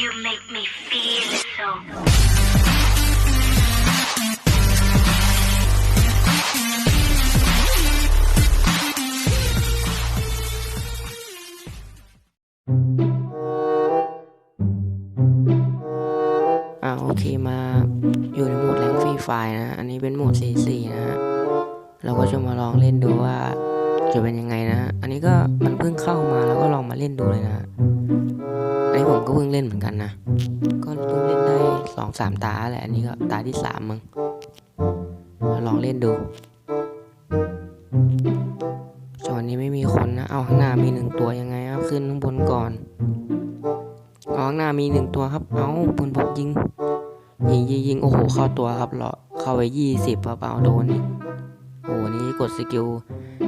You make me feel so. อ่าโอเคมาอยู่ในโหมดแรงฟรีไฟนะ อันนี้เป็นโหมด 4 4 นะฮะ เราก็จะมาลองเล่นดูว่าจะเป็นยังไงนะ อันนี้ก็มันเพิ่งเข้ามาแล้วก็ลองมาเล่นดูเลยนะ นี้ผมก็เพิ่งเล่นเหมือนกันนะ ก็เพิ่งเล่นได้สองสามตาแหละอันนี้ก็ตาที่สามมึงลองเล่นดูส่วนนี้ไม่มีคนนะ เอาข้างหน้ามีหนึ่งตัวยังไงครับขึ้นข้างบนก่อนเอาข้างหน้ามีหนึ่งตัวครับ เอาปืนพกยิง ยิงยิงยิงโอ้โหเข้าตัวครับเหรอเข้าไปยี่สิบครับเอาโดนอีกโอ้โหนี่กดสกิล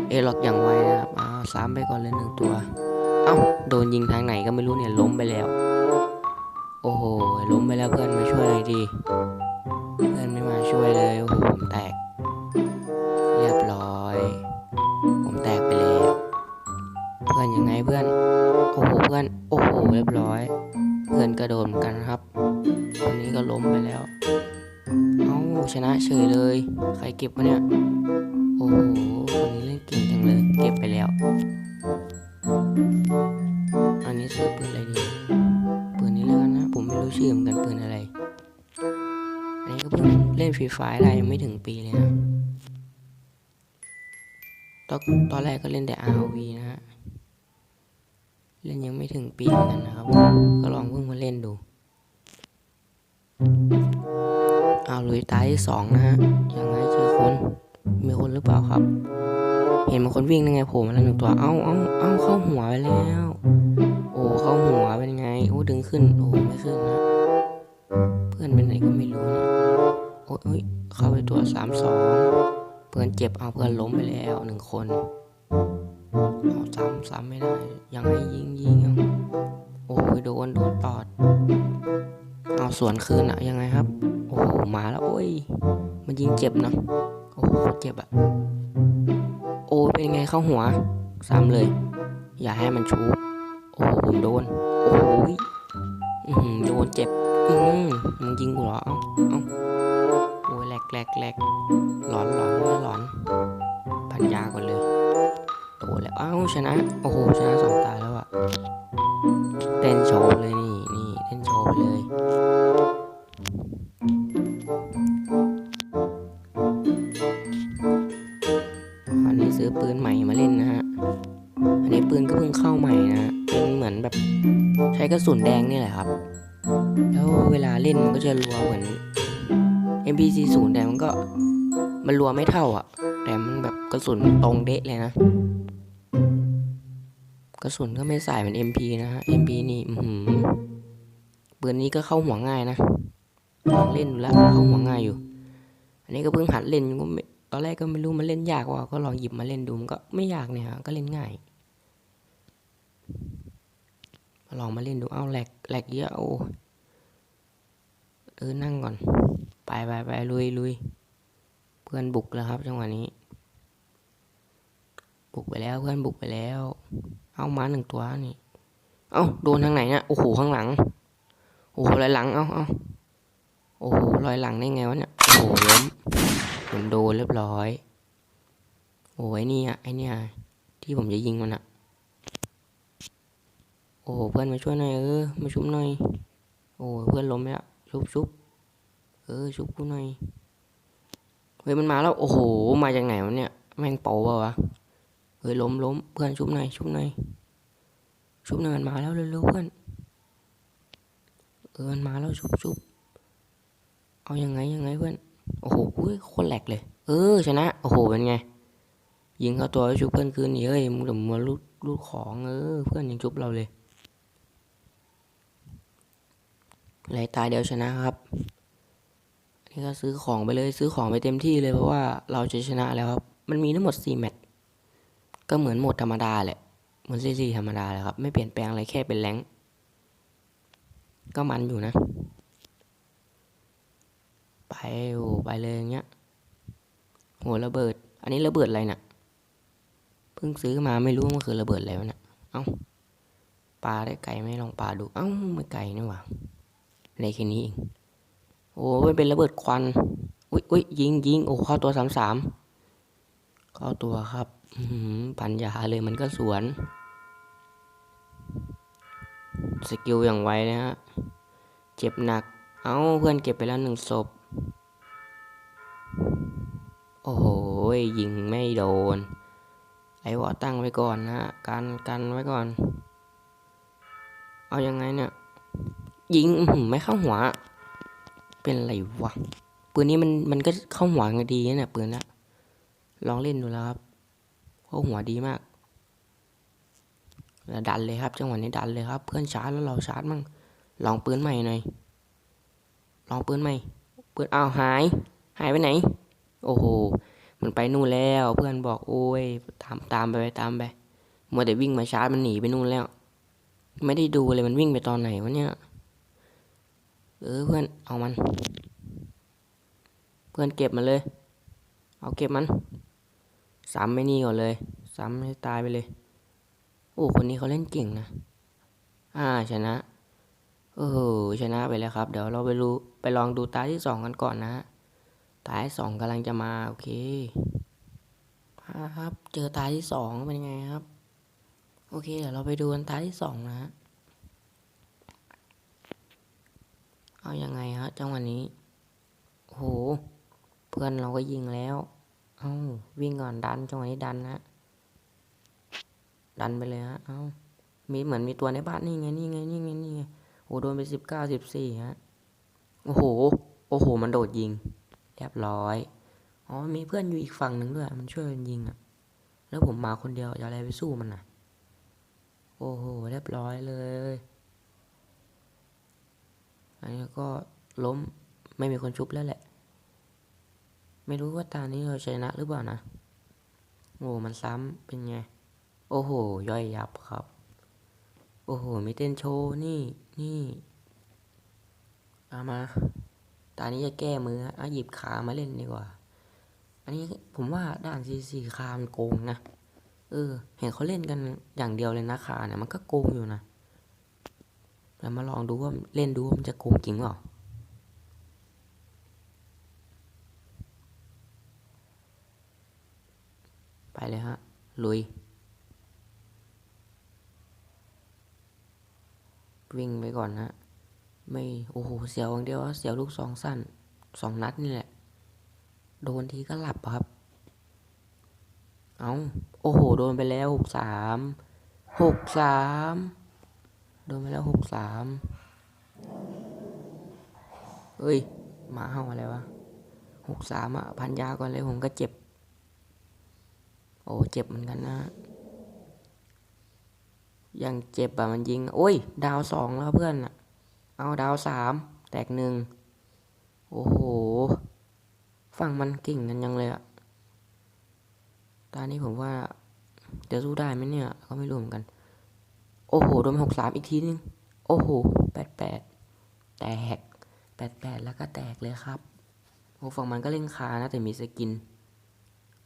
เอล็อกอย่างไวนะครับอ้าวซ้ำไปก่อนเลยหนึ่งตัว เอ้าโดนยิงทางไหนก็ไม่รู้เนี่ยล้มไปแล้ว โอ้โหล้มไปแล้วเพื่อนมาช่วยหน่อยดีเพื่อนไม่มาช่วยเลยโอ้โหผมแตก เรียบร้อย ผมแตกไปแล้ว เพื่อนยังไงเพื่อนโอ้โหเพื่อนโอ้โหเรียบร้อย เพื่อนกระโดดกันครับคนนี้ก็ล้มไปแล้ว เอ้าชนะเฉยเลย ใครเก็บวะเนี่ยี้ซื้อปืนอะไรดีปืนนี้แล้วกันนะ ผมไม่รู้ชื่อเหมือนกันปืนอะไร อันนี้ก็เพิ่งเล่นฟรีไฟได้ยังไม่ถึงปีเลยนะ ตอนตอนแรกก็เล่นแต่ RV นะฮะ เล่นยังไม่ถึงปีเหมือนกันนะครับ ก็ลองเพิ่งมาเล่นดูเอาลุยตาที่สองนะฮะ ยังไงเจอคน มีคนหรือเปล่าครับ เห็นมันคนวิ่งยังไงโผล่มาแล้วหนึ่งตัว เอ้าเอ้าเอ้าเข้าหัวไปแล้ว เข้าหัวเป็นไงโอ้ดึงขึ้น โอ้ไม่ขึ้นนะ เพื่อนเป็นไหนก็ไม่รู้นะโอ้ยเอ้ยเข้าไปตัวสามสองเพื่อนเจ็บเอาเพื่อนล้มไปแล้วหนึ่งคนเอาซ้ำซ้ำไม่ได้ ยังไงยิงยิงเอาโอ้ยโดนโดนตอด เอาสวนคืนอะยังไงครับ โอ้โหมาแล้วโอ้ย มันยิงเจ็บนะโอ้โหเจ็บอะโอ้ยเป็นไงเข้าหัวซ้ำเลย อย่าให้มันชูบ โอ้โหผมโดน โอ้ยอื้อหือโดนเจ็บ อืมมึงยิงกูเหรอเอ้าเอ้าโอ้ยแหลกแหลกแหลกหลอนหลอนหลอนพันยาก่อนเลยโดนแล้วเอ้าชนะ โอ้โห ชนะสองตาแล้วอะเต้นโชว์เลยนี่ นี่ เต้นโชว์ไปเลย อันปืนก็เพิ่งเข้าใหม่นะเป็นเหมือนแบบใช้กระสุนแดงนี่แหละครับ แล้วเวลาเล่นมันก็จะรัวเหมือน MPC ศูนย์แต่มันก็มันรัวไม่เท่าอะ แต่มันแบบกระสุนตรงเดะเลยนะ กระสุนก็ไม่ใส่เหมือน MP นะฮะ MP นี่อือหือปืนนี้ก็เข้าหัวง่ายนะลองเล่นดูแล้วเข้าหัวง่ายอยู่ อันนี้ก็เพิ่งหัดเล่นก็ไม่ตอนแรกก็ไม่รู้มันเล่นยากว่าก็ลองหยิบมาเล่นดูมันก็ไม่ยากเนี่ยฮะก็เล่นง่าย ลองมาเล่นดูเอาแหลกแหลกเยอะโอ้เออนั่งก่อน ไปไปไปลุยลุยเพื่อนบุกแล้วครับจังหวะนี้ บุกไปแล้วเพื่อนบุกไปแล้ว เอามาหนึ่งตัวนี่ เอาโดนทางไหนเนี่ยโอ้โหข้างหลัง โอ้โหลอยหลังเอาเอาโอ้โหลอยหลังได้ไงวะเนี่ยโอ้โหล้มผมโดนเรียบร้อย โอ้ยนี่อะไอเนี่ยที่ผมจะยิงมันอะ โอ้เพื่อนมาช่วยหน่อยเออมาชุบหน่อย โอ้เพื่อนล้มแล้วชุบชุบเออชุบกูหน่อยเฮ้ยมันมาแล้วโอ้โหมาจากไหนวะเนี่ยแม่งโป๋เปล่าวะเฮ้ยล้มล้มเพื่อนชุบหน่อยชุบหน่อยชุบหน่อยมันมาแล้วเร็วๆเพื่อนเออมันมาแล้วชุบชุบเอายังไงยังไงเพื่อนโอ้โหอุ้ยโคตรแหลกเลย เออชนะโอ้โหเป็นไงยิงเข้าตัวให้ชุบเพื่อนคืนนี่เฮ้ยมึงเดี๋ยวมาลูดลูดของเออเพื่อนยังชุบเราเลย ไรตายเดียวชนะครับนี่ก็ซื้อของไปเลยซื้อของไปเต็มที่เลยเพราะว่าเราจะชนะแล้วครับ มันมีทั้งหมด4แมตช์ก็เหมือนหมดธรรมดาแหละเหมือนซีซีธรรมดาแหละครับ ไม่เปลี่ยนแปลงอะไรแค่เป็นแรงก็มันอยู่นะ ไปโอ้ไปเลยอย่างเงี้ยโหระเบิด อันนี้ระเบิดอะไรเนะ่ะเพิ่งซื้อมาไม่รู้มันคือระเบิดอะไรวะเนะ่ะเอ้าปลาได้ไก่ไหมลองปลาดู เอ้าไม่ไก่นี่หว่า ในแค่นี้เองโอ้มันเป็นระเบิดควันอุ้ยอุ้ยยิงยิงโอ้เข้าตัวสามสามเข้าตัวครับหือปัญญาเลยมันก็สวน สกิลอย่างไวนะฮะ เจ็บหนัก เอ้าเพื่อนเก็บไปแล้วหนึ่งศพ โอ้โห ยิงไม่โดน ไอ้วอตั้งไว้ก่อนนะฮะ กันกันไว้ก่อน เอายังไงเนี่ย ยิงไม่เข้าหัว เป็นไรวะปืนนี้มันมันก็เข้าหัวกันดีนะเนี่ยปืนนะลองเล่นดูแล้วครับเข้าหัวดีมากดันเลยครับ จังหวะนี้ดันเลยครับ เพื่อนชาร์จแล้วเราชาร์จมั่งลองปืนใหม่หน่อยลองปืนใหม่ปืนอ้าวหาย หายไปไหน โอ้โหมันไปนู่นแล้วเพื่อนบอกโอ้ยตามตามไปตามไปมัวแต่วิ่งมาชาร์จมันหนีไปนู่นแล้ว ไม่ได้ดูเลยมันวิ่งไปตอนไหนวะเนี่ย เออเพื่อนเอามัน เพื่อนเก็บมันเลย เอาเก็บมันซ้ำไม่นี่ก่อนเลยซ้ำให้ตายไปเลย โอ้คนนี้เขาเล่นเก่งนะ อ่าชนะโอ้โหชนะไปแล้วครับ เดี๋ยวเราไปรู้ไปลองดูตาที่สองกันก่อนนะ ตาที่สองกำลังจะมา โอเคครับ เจอตาที่สองเป็นไงครับ โอเค เดี๋ยวเราไปดูกันตาที่สองนะฮะ เอายังไงฮะจังหวะนี้โอ้โหเพื่อนเราก็ยิงแล้ว เอาวิ่งก่อนดันจังหวะนี้ดันนะดันไปเลยฮะเอามีเหมือนมีตัวในบ้านนี่ไงนี่ไงนี่ไงนี่ไงโอ้โดนไปสิบเก้าสิบสี่ฮะโอ้โหโอ้โห มันโดดยิงเรียบร้อยอ๋อมีเพื่อนอยู่อีกฝั่งหนึ่งด้วย มันช่วยกันยิงอะ แล้วผมมาคนเดียวจะอะไรไปสู้มันน่ะ โอ้โหเรียบร้อยเลย อันนี้ก็ล้มไม่มีคนชุบแล้วแหละ ไม่รู้ว่าตานี้เราชนะหรือเปล่านะโอ้มันซ้ำเป็นไง โอ้โห ย่อยยับครับ โอ้โห มีเต้นโชว์ นี่ นี่เอามา ตานี้จะแก้มือเอาหยิบขามาเล่นดีกว่า อันนี้ผมว่าด่านซีซีคามันโกงนะ เออ เห็นเขาเล่นกันอย่างเดียวเลยนะคาเนี่ย มันก็โกงอยู่นะ แล้วมาลองดูว่าเล่นดูว่ามันจะโกงจริงเปล่าไปเลยฮะ ลุย วิ่งไปก่อนฮะ ไม่ โอ้โห เสียวอย่างเดียวเสียวลูกสองสั้นสองนัดนี่แหละ โดนทีก็หลับครับ เอาโอ้โห โดนไปแล้วหกสามหกสาม โดนไปแล้วหกสามเฮ้ยหมาเห่าอะไรวะหกสามอะพันยาก่อนเลยผมก็เจ็บ โอ้เจ็บเหมือนกันนะยังเจ็บอะมันยิง โอ้ย ดาวสองแล้วเพื่อนอะ เอาดาวสามแตกหนึ่งโอ้โห ฝั่งมันเก่งกันยังเลยอะ ตอนนี้ผมว่าจะสู้ได้ไหมเนี่ย ก็ไม่รู้เหมือนกัน โอ้โห โดนหกสามอีกทีนึง โอ้โหแปดแปดแตกแปดแปดแล้วก็แตกเลยครับโอ้ฝั่งมันก็เล่นคานะแต่มีสกิน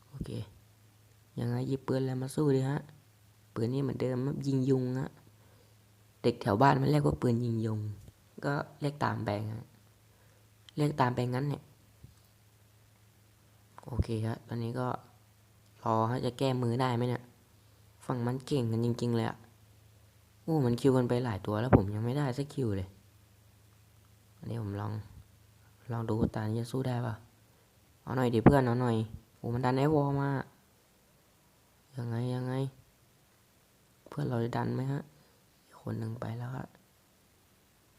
โอเค ยังไงหยิบปืนอะไรมาสู้ดีฮะ ปืนนี้เหมือนเดิมยิงยุงฮะ เด็กแถวบ้านมันเรียกว่าปืนยิงยุง ก็เรียกตามแบงฮะ เรียกตามไปงั้นเนี่ย โอเคฮะ ตอนนี้ก็รอฮะจะแก้มือได้ไหมเนี่ย ฝั่งมันเก่งกันจริง ๆ เลยอะ โอ้มันคิวกันไปหลายตัวแล้วผมยังไม่ได้สักคิวเลย อันนี้ผมลอง ลองดูตานี้จะสู้ได้ปะเอาหน่อยดิเพื่อนเอาหน่อยโอ้มันดันไอวอลมา ยังไงยังไง เพื่อนเราจะดันไหมฮะ คนหนึ่งไปแล้วฮะ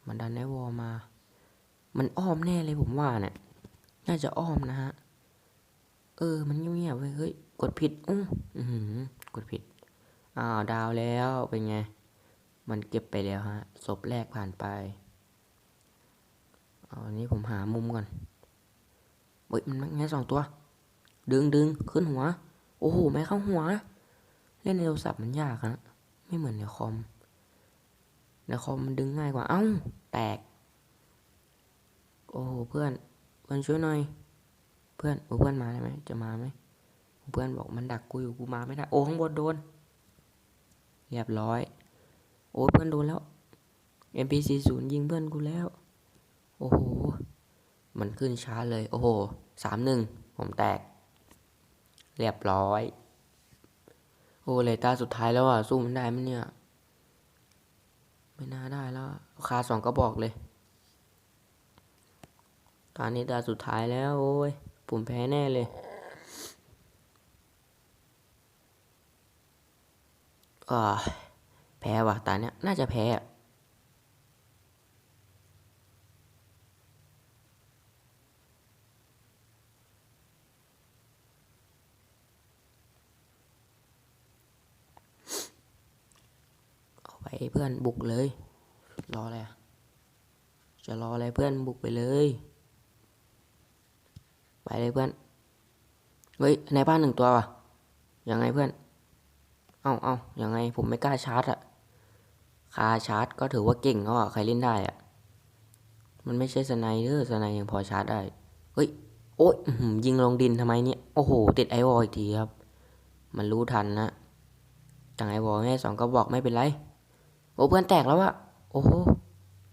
มันดันไอวอลมา มันอ้อมแน่เลยผมว่าเนี่ย น่าจะอ้อมนะฮะ เออ มันเงียบๆเว้ยเฮ้ย กดผิด อื้ออื้อหือ กดผิด อ้าว ดาวแล้ว เป็นไง มันเก็บไปแล้วฮะศพแรกผ่านไปเอาอันนี้ผมหามุมก่อนเฮ้ยมันแค่สองตัว ดึงดึงขึ้นหัว โอ้โหไม่เข้าหัว เล่นในโทรศัพท์มันยากนะไม่เหมือนในคอมในคอมมันดึงง่ายกว่า เอ้า แตก โอ้โหเพื่อนเพื่อนช่วยหน่อย เพื่อนโอ้เพื่อนมาได้ไหมจะมาไหมเพื่อนบอกมันดักกูอยู่กูมาไม่ได้ โอ้ข้างบนโดน เรียบร้อย โอ้ยเพื่อนโดนแล้ว MP40 ยิงเพื่อนกูแล้ว โอ้โห มันขึ้นช้าเลย โอ้โหสามหนึ่งผมแตก เรียบร้อย โอ้เลยตาสุดท้ายแล้วอะ สู้มันได้ไหมเนี่ย ไม่น่าได้แล้วคาสองก็บอกเลย ตอนนี้ตาสุดท้ายแล้ว โอ้ย ผมแพ้แน่เลย อ่า พ้ว่ะตาเนี้ยน่าจะแพ้อะเอาไปเพื่อนบุกเลย รออะไรอะจะรออะไรเพื่อนบุกไปเลย ไปเลยเพื่อน เฮ้ยในบ้านหนึ่งตัวว่ะยังไงเพื่อน เอ้าเอ้ายังไงผมไม่กล้าชาร์จอะ คาชาร์จก็ถือว่าเก่งแล้วอะใครเล่นได้อะมันไม่ใช่สไนเดอร์สไนยังพอชาร์จได้ เฮ้ย โอ๊ยยิงลงดินทำไมเนี่ย โอ้โห ติดไอวอลอีกทีครับ มันรู้ทันนะจังไอวอลให้สองก็บอกไม่เป็นไร โอ้เพื่อนแตกแล้วอะโอ้โห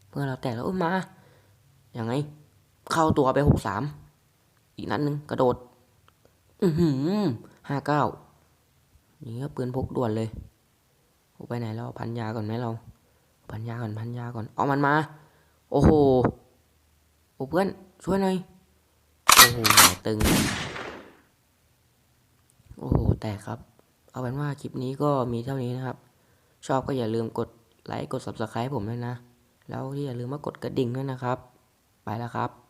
เพื่อนเราแตกแล้วเอ้ยมา ยังไง เข้าตัวไปหกสาม อีกนัดหนึ่งกระโดด อือหือห้าเก้านี่ก็ปืนพกด่วนเลยโอ้ไปไหนแล้วพันยาก่อนไหมเรา พันยาก่อนพันยาก่อนเอามันมา โอ้โหโอ้เพื่อนช่วยหน่อยโอ้โหหายตึง โอ้โหแตกครับ เอาเป็นว่าคลิปนี้ก็มีเท่านี้นะครับ ชอบก็อย่าลืมกดไลค์กด subscribe ผมด้วยนะ แล้วที่อย่าลืมมากดกระดิ่งด้วยนะครับ ไปแล้วครับ